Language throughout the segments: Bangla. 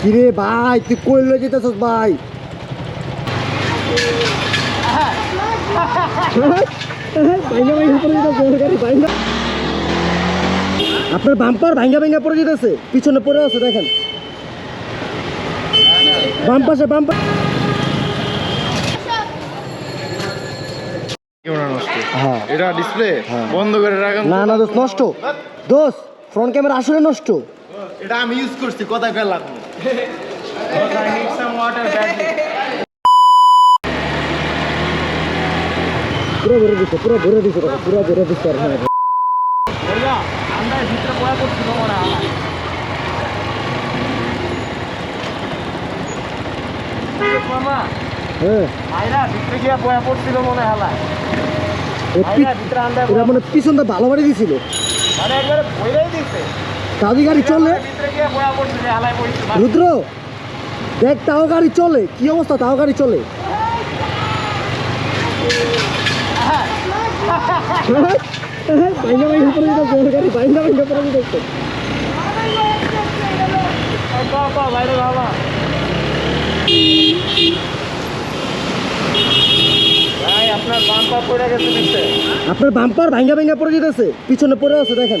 কিরে ভাই তুই কই লয়ে যেতেছস ভাই? আপনার বাম্পার ভাইঙ্গা ভাইঙ্গা পড়ে যেতেছে পিছনে পড়ে আছে দেখেন। বাম পাশে বাম পা- নষ্ট হ্যাঁ। এটা ডিসপ্লে হ্যাঁ। বন্ধ করে রাখেন না না দোষ নষ্ট। দোষ ফ্রন্ট ক্যামেরা আসলে নষ্ট। এটা আমি ইউজ করছি কথা গেলাম পুরো ভরে দিচ্ছে পুরো ভরে দিচ্ছে দেখো, পুরো ভরে দিচ্ছে আর হ্যাঁ। হ্যাঁ ও পি- ওরা মানে পিছনটা ভালো বাড়ি দিছিল। তাদের গাড়ি চলে। রুদ্র দেখ তাও গাড়ি চলে। কি অবস্থা? তাও গাড়ি চলে। আপনার বাম্পার ভাঙ্গা ভাঙ্গা পড়ে যেতেছে। পিছনে পড়ে আছে দেখেন।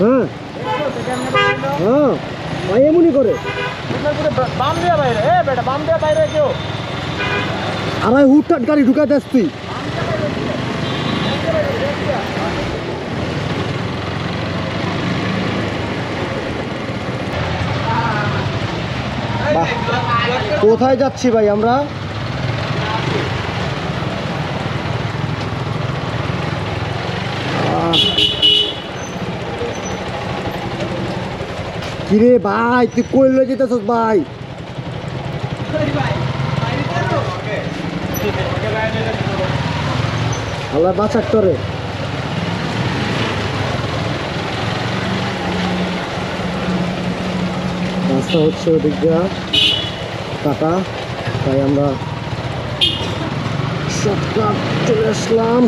হ্যাঁ। হ্যাঁ। করে বাম বাম কেউ আড়াই হুটটাট গাড়ি ঢুকাতে যাস তুই। কোথায় যাচ্ছি ভাই আমরা? আহ। কিরে ভাই, তুই কই লয়ে যেতেছস ভাই? আল্লাহ বাঁচাক তোরে। রাস্তা হচ্ছে ওদিক দিয়া। কাটা তাই আমরা চলে আসলাম।